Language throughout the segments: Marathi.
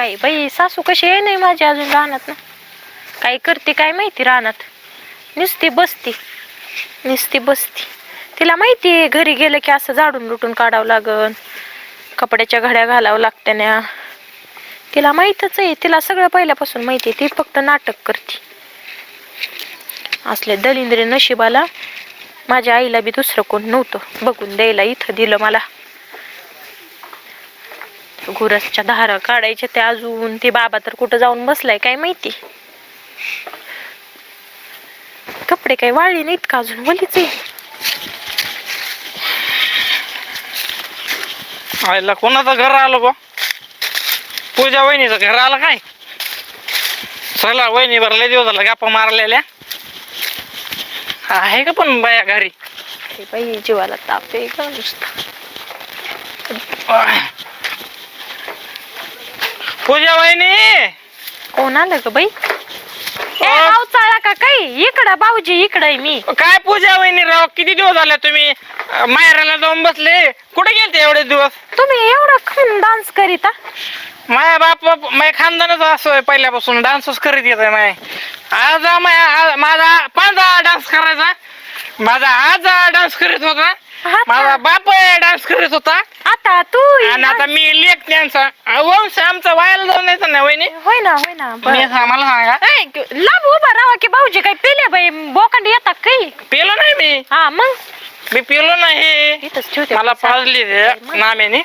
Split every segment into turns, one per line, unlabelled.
काय बाई सासू कशी आहे? नाही माझी अजून रानात ना. काय करते काय माहिती रानात? नुसती बसती नुसती बसती. तिला माहिती आहे घरी गेलं की असं झाडून लुटून काढावं लागन कपड्याच्या घड्या घालावं लागत्यान्या. तिला माहीतच आहे तिला सगळं पहिल्यापासून माहिती आहे ती फक्त नाटक करते. असले दलिंद्रे नशिबाला माझ्या आईला बी दुसरं कोण नव्हतं बघून द्यायला इथं दिलं मला. गुरसच्या धारा काढायच्या त्या अजून ते बाबा तर कुठं जाऊन बसलाय काय माहिती? कपडे काही वाळले नाहीत का अजून? वलीच
आईला कोणाचं घर आलं बा पूजा वहिनीचं घर आलं काय? चला वहिनी भरले दिवस झाला गप्पा मारलेल्या. आहे का पण बाया घरी?
ते बाई जीवाला ताप आहे का नुसता.
पूजा वहिनी?
कोण आलं ग बाई? ए, भाऊ चाळा का काही? इकडं भाऊजी इकडं मी.
काय पूजा वहिनी राव? किती दिवस झाले तुम्ही? अं, माहेराला जाऊन बसले. कुठे गेलते एवढे दिवस?
तुम्ही एवढा खन डान्स करीता
माझ्या बाप बाप माझ्या खानदानच असं आहे पहिल्यापासून. डान्सच करीत येत आहे माय. आज माया आज- माझा पांढरा डान्स करायचा. माझा आज डान्स करीत होता. माझा बाप डान्स करीत होता.
आता तू
आणि आता मी लेख त्यांचा. वंश आमचा वायाला जाऊन यायचा ना वहिनी?
होय ना होय ना बरं.
मी सा- मला सांगा
ऐ, लांब उभा राहा की भाऊजी काही पेले बाई बोकांड येतात काही?
पिलो नाही मी.
हा मग?
मी पिलो नाही.
इथंच ठेवते.
मला पाजली ते नाम्याने.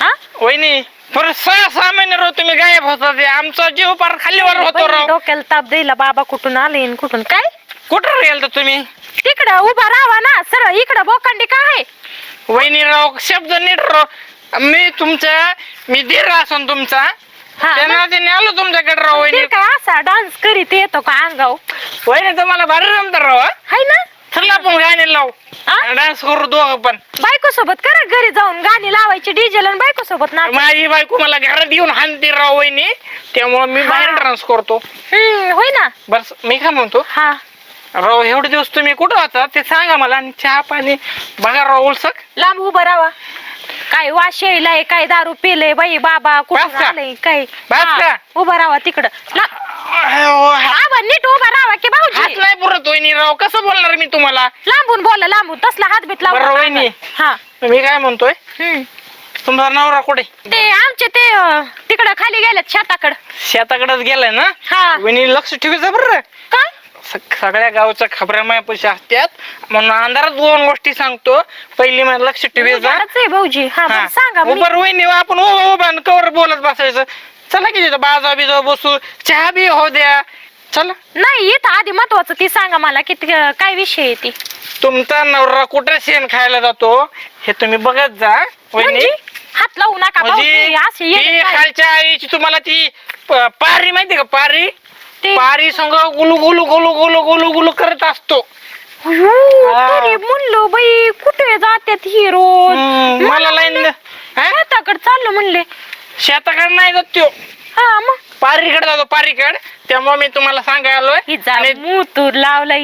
हा?
वहिनी परत सहा सहा महिने राव तुम्ही गायब होता ते आमचा जीव पार खालीवर होतो राव.
डोक्याला ताप द्यायला बाबा कुठून आले कुठून काय?
कुठं गेलता तुम्ही?
तिकडं उभा राहा ना सरळ इकडं बोकांडी काय
वहिनी राव शब्द नीट राव मी तुमच्या मी धीर असन तुमचा.
हा
त्या नात्याने आलो तुमच्याकडे राव
ते
वहिनी
काय असा डान्स करीत येतो का अंगाव?
वहिनी तुम्हाला भारी रमत राव हा?
हाय ना?
चला आपण गाणे लावू.
हा?
डान्स करू दोघं पण.
बायको सोबत करा घरी जाऊन गाणी लावायची डिझेल आणि बायको सोबत ना
माझी बायको मला घरात येऊन हानते राव वहिनी. त्यामुळे मी
हा.
बाहेर डान्स करतो.
होय ना?
बस मी काय म्हणतो?
हा.
राव एवढे दिवस तुम्ही कुठं होता? ते सांगा मला आणि चहा पाणी बघा राव उलसक.
लांब उभं राहा. काय वाश यायलाय काय दारू पिलंय बाई बाबा कुठून
बस का?
काय?
बस
हा,
का?
उभं राहा तिकडं. ला-
हा-
नीट उभा राहा की
हात
भाऊजी
नाही पुरत वहिनी राव कसं बोलणार मी तुम्हाला?
लांबून बोला लांबून. तसला हात बीत
बरं,
लावून
वहिनी.
हा.
मी काय म्हणतोय?
हम्म.
तुमचा नवरा कुठे?
ते आमचे ते अं, तिकडं खाली गेलेत शेताकडं.
शेताकडेच गेलाय ना?
हा.
वहिनी लक्ष ठेवायचं बरं.
काय?
स- सगळ्या गावच्या खबऱ्या मायापाशी असतात म्हणून अंधारात दोन गोष्टी सांगतो. पहिली मला लक्ष ठेवायचं
झाडच आहे भाऊजी. हा बरं, सांगा मी-
बरं वहिनी आपण उभं कवर बोलत बसायचं. चला की तिथं बाजा बिजा बसू. चहा बी हो द्या. चला.
नाही इथं आधी महत्वाचं ती सांगा मला की ती, अं, काय विषय आहे ती?
तुमचा नवरा कुठे शेण खायला जातो? हे तुम्ही बघत जा वहिनी.
म्हणजे? हात लावू नका
म्हणजे
भाऊजी. असे
ती
येडे काय?
खालच्या आईची तुम्हाला ती प- पारी माहिती का? पारी? पारी संग गुलू गुलू गुलू गुलू गुलू गुलू करत असतो. हा.
म्हणलो बाई कुठे जात्यात ही रोज?
हम्म, मला लाईन
शेताकडे चाललो म्हणले.
शेताकडे नाही जात त्यो.
हा मग?
पारीकडे जातो पारीकडे. त्यामुळे मी तुम्हाला सांगायला
मुतूर लावला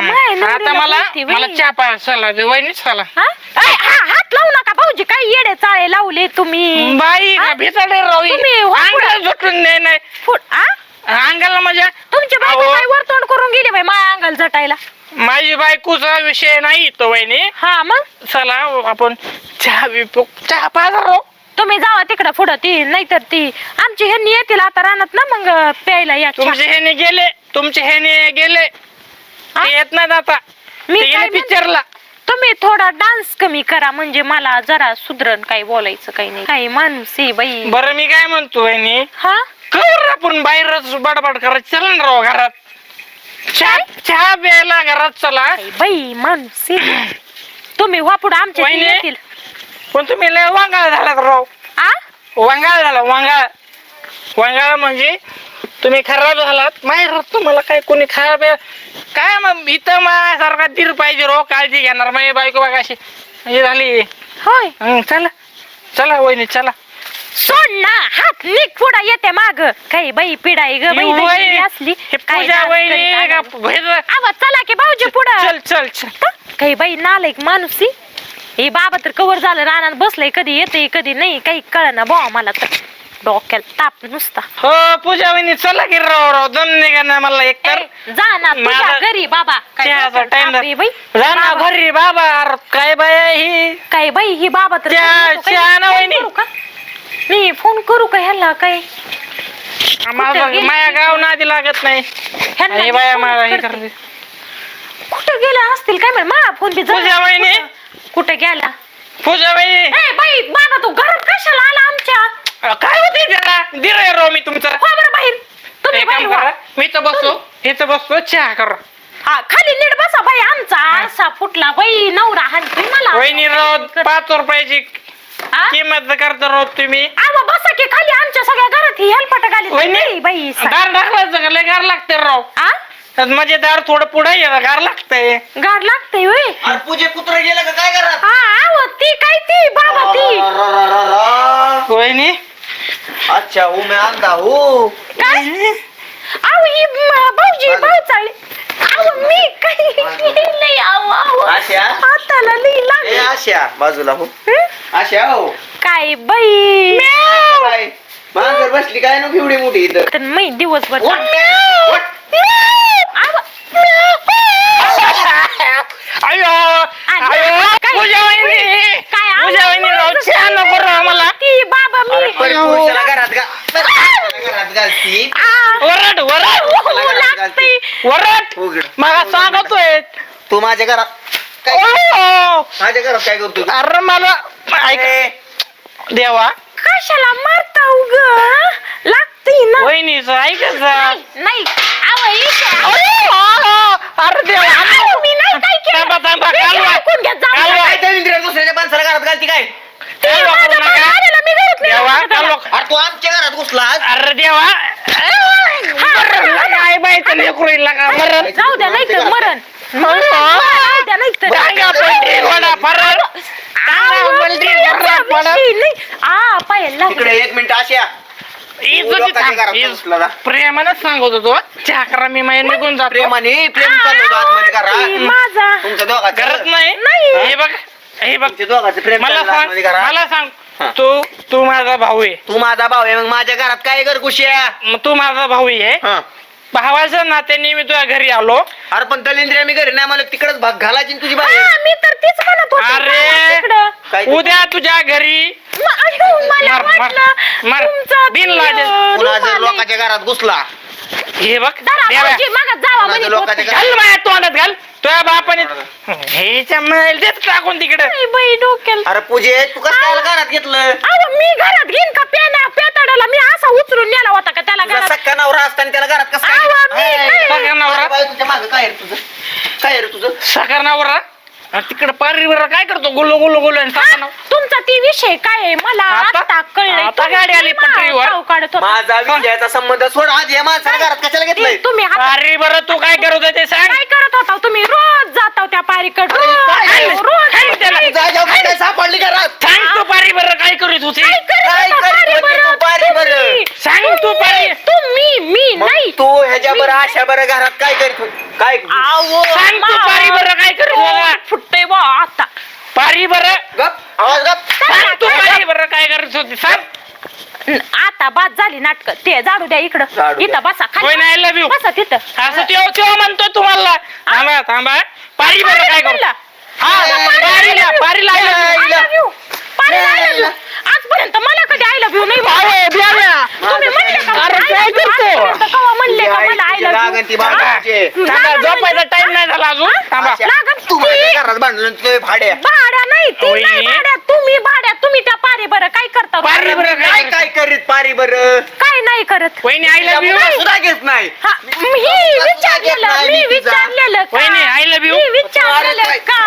माय
आता मला. मला चहा पाय चला वहिनी
हा? हा, हात लावू नका भाऊजी काय येडे चाळे लावले तुम्ही?
बाई
हा? वा
अंगाला झुटून नाही नाही.
फुट आ?
अंगाला म्हणजे
तुमची बायको
अहो.
काय वरतोंड करून गेली बाई माया अंगाला झटायला.
माझी बायकोचा विषय नाही तो वहिनी.
हा मग?
चला आपण चहा बी पिऊ. चहा पाजा राव.
तुम्ही जावा तिकडं पुढं ती नाहीतर ती. आमची ह्यांनी येतील आता रानात ना मग प्यायला या चहा.
तुमचे ह्याने गेले तुमचे ह्याने गेले.
हा?
ते येत नाहीत आता.
मी
ते
काय
गेले
म्हणते?
पिक्चरला.
तुम्ही थोडा डान्स कमी करा म्हणजे मला जरा सुधरण काही बोलायचं काही नाही. काही माणूस आहे बाई.
बरं मी काय म्हणतो वहिनी?
हा?
कर आपण बाहेरच बडबड करत चला ना राव घरात. चहा चहा प्यायला घरात चला.
बाई माणूस. आहे. तुम्ही वापुड आमच्या इथे
वहिनी?
येतील.
पण तुम्ही लय वांगाळ झालात राव.
आ?
वांगाळ झाला वांगाळ. वांगाळ म्हणजे तुम्ही खराब झालात. माहेर तुम्हाला काय कोणी खराब काय मग इथं माझ्यासारखा तीर पाहिजे रो काळजी घेणार. माझी बायको बघा अशी हे झाली.
होय.
हं, चला. चला वहिनी चला.
सोड ना. हात निक पुढा येते माग. काही बाई पिडाई ग बाई दही
वहिनी-
असली.
हे
काय
पूजा
डान्स
वहिनी
करीत
का
आलं.
भेद-
आवाज चला की भाऊजी पुढं.
चल चल चल.
काही बाई नालायक माणूस. हे बाबा तर कवर झालं रानात बसलंय कधी येते कधी नाही काही कळ ना बुवा मला तर. डोक्याला ताप नुसता.
हो पूजा वहिनी चला की राव राव दम निघा ना मला एक तर.
ए, जा ना तुझ्या
माझा-
घरी बाबा. काय डोक्याला
टाइम
ताप आहे बाई?
जा ना
बाबा,
घरी बाबा. अरे काय बाय ही?
काय बाई ही बाबा तर काय
ना वहिनी.
करू का? मी फोन करू का ह्याला काय? गेली?
माया गाव नादी लागत नाही.
ह्यांना
हे
मी
बाया
फोन
मला हे
करते.
करते.
कुठं गेला असतील काय माहीत? मा फोन बी
पूजा वहिनी?
कुठं- कुठं गेला
पूजा
ए बाई बाबा तू घरात कशाला आला आमच्या?
काय होते त्याला? दिलंय राव मी तुमचं.
हो बरं बाहेर. तुम्ही
एक
बाहेर
काम
व्हा.
करा मी तर बसतो. इथं बसतो चहा करा.
हा खाली नीट बसा बाई आमचा आरसा फुटला. बाई नवरा हाणतोय मला
वहिनी राव पाच रुपयाची
हा?
किंमत करता राव तुम्ही.
आवा बसा की खाली आमच्या सगळ्या घरात ही हेलपाट घाली बाई सा-
दार ढकलायचं का? लय गार लागते राव.
आ?
म्हणजे दार थोडं पुढे ये गार लागतंय.
गाड लागते होय.
अरे पूजे कुत्र गेलं का? काय करा
हा आव ती काय ती? बाबा ती.
वहिनी.
अच्छा हूँ मैं आंधा हूँ.
काय? आव ही म- भाऊजी भाऊ आव मी काही नाही आव आव.
आशा?
हाताला लई
ए
लागली.
आशा बाजूला हो.
हं?
हो
काय बाई
काय मांजर बसली काय नको एवढी मोठी इथं
तर मी दिवसभर
उठ. उठ.
आव.
अयो अयो
काय?
पूजा वहिनी
काय आव?
पूजा वहिनी राव चहा नको राव मला
ती बाबा
अरे
मी
पण पुरुषाला घरात घा पण पुरुषाला घरात घालती
आ.
वरड वरड
हो, लागतंय.
वरड
उघड
मला सांगतोय
तू माझ्या घरात काय
अयो,
माझ्या घरात काय करतो तू?
अरे मला ऐक
ए,
देवा
कशाला मारता उग लागते ना
वहिनीच ऐकच
नाही नाही आव, इथे.
अरे देवा
आव, मी नाही काय केलं.
थांबा, थांबा,
मी
कालवा.
ऐकून घेत जाऊ.
कालवा.
काय त्या इंद्रिया दुसऱ्याच्या माणसाला घरात घालती काय
ती
कालवा
माझा
करू
बाळ
नका.
आलेला, मी घरात नाही
देवा कालवा.
त्याला.
अरे तू आमच्या घरात घुसला
अरे देवा मरण लेकरू लागा मरण
जाऊ द्या नाही मरण मरण, जाऊ द्या नाही तर
डांगा
इकडे एक मिनिट ना.
प्रेमानंच सांगत होतो. चहा करा मी माय निघून जातो.
प्रेमाने प्रेम चालू होतं आतमध्ये
ती
करा
माझा.
तुमच्या दोघांचं.
करत नाही.
नाही.
हे बघ हे बघ.
तुमच्या दोघांचं प्रेम
मला सांग
आतमध्ये करा.
मला
हा.
सांग तू तू माझा भाऊ आहे.
तू माझा भाऊ आहे मग माझ्या घरात काय कर कुशिया?
मग तू माझा भाऊ आहे.
हा.
भावाच्या नात्याने मी तुझ्या घरी आलो
अरे पण दलिंद्रिया मी घरी नाही मला तिकडच भाग घालायची ना तुझी बाई
हा, मी तर तीच म्हणत होते
अरे
तिकडं.
काय ते?
उद्या तुझ्या घरी
म- अयो, मला
मार, मार,
वाटलं
मार.
तुमचा
बिन लाजेल.
जर. लोकांच्या घरात घुसला
हे बघ
जरा
देवा.
भाऊजी, मागं जावा
माझ्या
म्हणत
लोकांच्या
होते.
घरात-
घाल माझ्या तोंडात घाल टाकून तिकडे.
नाही बाई डोक्याला
अरे पूजे तू कसं काय घरात घेतलं?
अहो मी घरात घेईन का पेना पेताडाला? मी असा उचलून नेला होता का त्याला
तुझा
घरात?
सक्का नवरा असताना त्याला घरात कसं
मी
काय बाई, तुझ्या मागं काय रे तुझं? काय रे तुझं?
साखर नावरा? तिकडे पारीवर काय करतो? गुल्लो गुल्लो गुल्लो आणि साखर
हा? तुमचा ती विषय काय आहे? मला
आता-
आता कळलंय.
आता
तुम्ही
गाडी आली
काढत होता.
माझा विजयाचा संबंध सोड आज या माणसाला घरात कशाला घेतलंय?
ती- तुम्ही हात-
पारी बरं तू काय करत होते ते सांग.
काय करत होता? तुम्ही रोज जाता त्या पारीकड. रोज
काय?
रोज
काय त्याला?
काय
तुझा जाऊ काय सापडली घरात?
सांग तू पारी बरं काय करत होती?
करत
काय
होता
करत
पारी
होती?
बरं?
तू बरं?
सांग तू.
तुम्ही. मी
मग
नाही.
तू ह्याच्या बरं अशा बरं घरात काय करीत? काय
आवो,
सांग तू
मा-
पारी बरं काय करत होता
फुटते बा आता.
पारी बरं.
गप. आवाज गप.
सांग तू पारी बरं काय करत होती सांग.
न- आता बाद झाली नाटक. ते झाडू द्या इकडं.
द्या.
इथं बसा
होय ना, I love you.
बसा तिथं.
असं तेव्हा तेव्हा म्हणतो तुम्हाला. थांबा थांबा. पारी बरं काय करतो. हा पारीला पारीला I love you.
I love you. पाणी I love you. आजपर्यंत मला कधी आय लव्ह यू नाही
द्याव्या.
तुम्ही म्हणले का
अरे,
I
काय
love you?
करतो?
आजपर्यंत केव्हा म्हणले का मला आय लव्ह
लागन ती
यू
भांडायची.
थांबा झोपायचा टाइम नाही झाला अजून. थांबा.
अशा-
लागन
तू. माझ्या
ती-
घरात बांधलं तुझे भाड्या.
भाड्या नाही ती
होय.
नाही भाड्या. तुम्ही भाड्या तुम्ही त्या पारे बरं. काय करता
पारी बरं
काय
काय
करीत? पारी बरं?
काय नाही करत.
वहिनी आय लव्ह यू
मुलं सुद्धा घेत नाही.
हा, मी विचारलेलं मी विचारलेलं का?
वहिनी, I love you.
मी विचारलेलं का?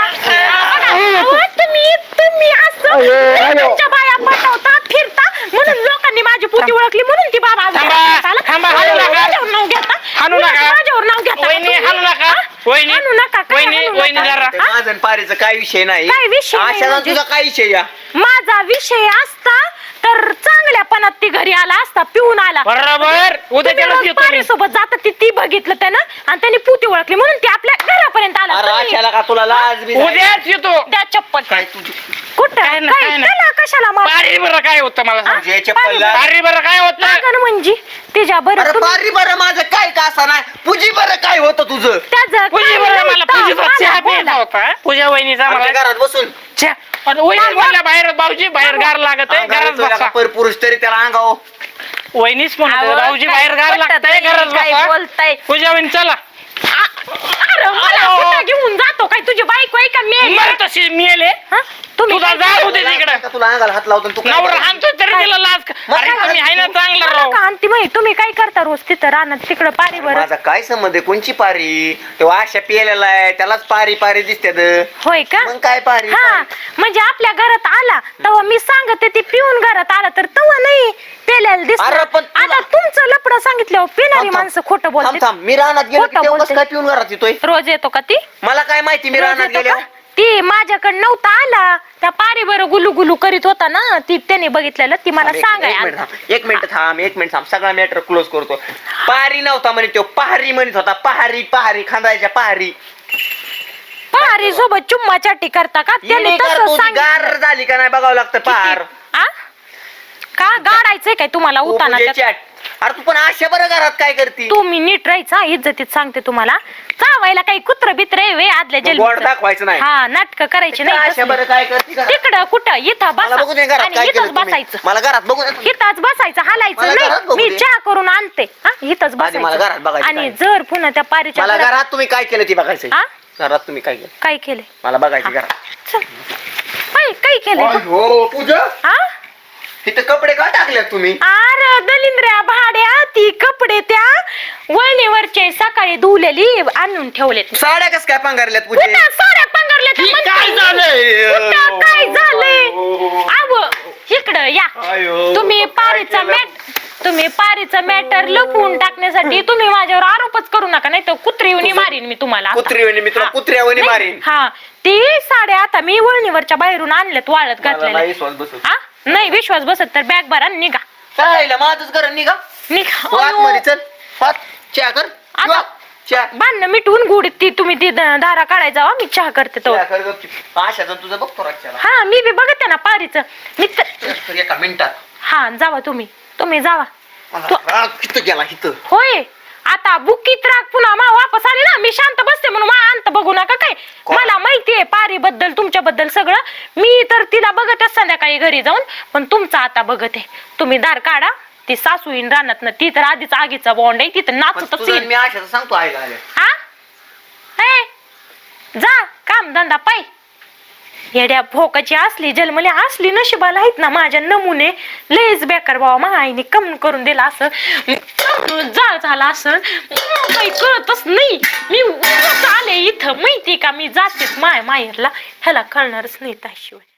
अहो, तुम्ही तुम्ही असं तुमच्या बाया पटवता फिरता म्हणून लोकांनी माझी पुती ओळखली म्हणून ती बाबा आज
थांबा,
घरात आला.
थांबा,
आणि
हाणू नका.
माझ्यावर नाव घेता
हाणू
उलट
नका.
माझ्यावर नाव घेता
वहिनी
तुम्ही.
हाणू नका? वहिनी
हाणू नका काय
वहिनी
हाणू
वहिनी
नका?
जरा
ते माझं आणि पारीचं काय विषय नाही
काय विषय नाही म्हणजे?
तुझा काय विषय या
माझा विषय असता तर चांगल्यापणात ती घरी आला असता पिऊन आला.
बरोबर. उद्या त्याला येतो मी.
सोबत जात ती ती बघितलं त्यानं आणि त्यांनी पुती ओळखली. म्हणून ती आपल्या घरापर्यंत आला.
अरे
तुम्ही
अशाला का तुला लाज बी नाही?
उद्याच येतो.
द्या चप्पल.
काय तुझी
कुठं?
काय नाही,
काय?
काय नाही.
त्याला कशाला मार?
पारी बरं काय होतं मला सांग.
जे चप्पल लाज-
पारी बरं काय होतं?
म्हणजे? तिच्या
अरे
बरं तुम्ही
बारी बरं माझं काय का असं नाही? पूजी बरं काय होतं तुझं?
त्याचं
पूजा
काय
बरं मला
नव्हतं,
पूजेचा
मला
चहा प्यायचा
बोला.
होता. पूजा वहिनीचा
आमच्या
मला
घरात बसून
चहा पण वहिनी म्हणल्या बाहेर भाऊजी बाहेर गार लागत आहे घरात बसा.
पुरुष तरी त्याला अंगाव.
वहिनीच म्हणत भाऊजी बाहेर गार घरात
नाही, काय
बसा
बोलताय?
पूजा वहिनी चला
अरे मला
अहो.
कुठं घेऊन जातो काय तुझी बायको आहे का मी
मर तशी
तुम्ही
जा? उद्या तिकडं.
का तुला अंगाला हात लावतो आणि तू काय
नवरा
करतो?
हाणतोय तरी तिला लाज का-
मग
अरे
काय
तुम्ही आहे ना चांगला
मला
राव.
का आणती माहिती? तुम्ही काय करता रोज तिथं रानात तिकडं पारी बरं
माझा काय संबंध आहे? कोणची पारी? तो आशा पिलेला आहे त्यालाच पारी पारी दिसत्यात.
होय का?
मग काय पारी?
हा
पारी?
म्हणजे आपल्या घरात आला तेव्हा मी सांगते ती पिऊन घरात आला तर तेव्हा नाही पेल्याला दिसत
अरे पण तुला-
आता तुमचं लपड सांगितल्यावर पिणारी
थांब, थांब.
माणसं खोटं
थांब
बोलते
थांब. मी रानात गेलो की
खोटं बोलते.
काय पिऊन घरात येतोय?
रोज येतो का ती?
मला काय माहिती मी
रोज
रानात
येतो
गेलो
का? ती माझ्याकडे नव्हता आला. त्या पारी बरं गुलू गुलू करीत होता ना. ती त्याने बघितलेलं. ती मला
एक-
सांगाय
एक मिनिट थांब, एक मिनिट थांब एक मिनिट थांब. सगळा मॅटर क्लोज करतो. पारी नव्हता म्हणे तो. पहारी म्हणत होता. पहारी पहारी. खांदायच्या पहारी.
पारी सोबत चुम्मा चाटी करता का? त्याने
हिने
तसं सांगितलं.
गार झाली का नाही बघावं लागतं पहार
आ? का गाडायचंय काय तुम्हाला उताना
आठ. अरे तू पण अशा बरं घरात काय करती?
तुम्ही नीट राहायचा इज्जतीत सांगते तुम्हाला. चावायला काही कुत्र बित्र आहे वे आदल्या
मग गोड
जन्म
दाखवायचं नाही.
हा नाटक करायची नाही
अशा. बरं काय करती घरात?
तिकडं कुठं? इथं
मला बघू दे
बसा
घरात
आणि
काय
इथंच
केलं तुम्ही.
बसायचं.
मला घरात बघू दे
इथंच बसायचं
मला
हालायचं
घरात
नाही.
बघू
मी
दे.
चहा करून आणते. हा इथंच
आधी मला घरात
बसायचं
बघायचं
आणि
काय.
जर पुन्हा त्या पारीच्या
मला
घरात-
घरात तुम्ही काय केलं ती बघायचं?
हा?
घरात तुम्ही काय केलं?
काय केलंय?
मला बघायची घरात.
चल. काय काय केलंय?
हो पूजा?
हा?
तिथे कपडे का टाकलेत तुम्ही
अरे दलिंद्र्या भाड्या ती कपडे त्या वळणीवरचे सकाळी धुवलेली आणून ठेवलेत
साड्या कस काय पांघरल्यात पूजे
कुठं साड्या
ही
म्हणते
काय. झालंय?
कुठं काय झालंय. आव इकडं या तुम्ही
काय
पारीचा
केलं?
मॅट तुम्ही पारीचा मॅटर लपवून टाकण्यासाठी तुम्ही माझ्यावर आरोपच करू नका नाही तर कुत्रीवणी मारीन मी तुम्हाला आता.
कुत्रीवणी मी तुला
हा.
कुत्र्यावणी
नाही,
मारीन
हा ती साड्या आता मी वळणीवरच्या बाहेरून आणल्यात वाळत
मला नाही विश्वास बसत.
हा? नाही विश्वास बसत तर बॅग भरा आणि निघा.
चालेल माझंच घर निघा. तू
निघा
आतमध्ये चल. हात चहा कर.
आता-
किंवा चहा.
भांडणं मिटवून गुढीत ती तुम्ही ती द- धारा काढायचा जावा मी चहा करते तो.
चहा कर गपचूप. आशाचं तुझं बघतो रातच्याला.
हा मी बी बघते ना पारीचं. मी तर-
तर एका मिनिटात.
हा जावा तुम्ही. तुम्ही जावा.
मला
तो-
राग गेला इथं?
होय. आता बुकीत राग पुन्हा मा वापस आले ना. मी शांत बसते म्हणून मा अंत बघू नका काय? मला माहितीये पारी बद्दल तुमच्याबद्दल सगळं. मी तर तिला बघतच संध्याकाळी घरी जाऊन पण तुमचं आता बघत आहे. तुम्ही दार काढा ती सासू येईन रानात ना ती तर आधीच आगीचा बॉन्ड आहे ती तर
पण
नाचतच
तुझं
येईल
मी आशाचं सांगतो
हा? ए, जा काम धंदा पाय. येड्या भोकाची असली जन्मले असली नशिबाला आहेत ना माझ्या नमुने. लयच बेकार बाबा मग आईने कम करून दिला असं. जाळ झाला असं. काही कळतच नाही. मी आले इथं. माहिती का मी जातेच माय माहेरला. ह्याला कळणारच नाही त्याशिवाय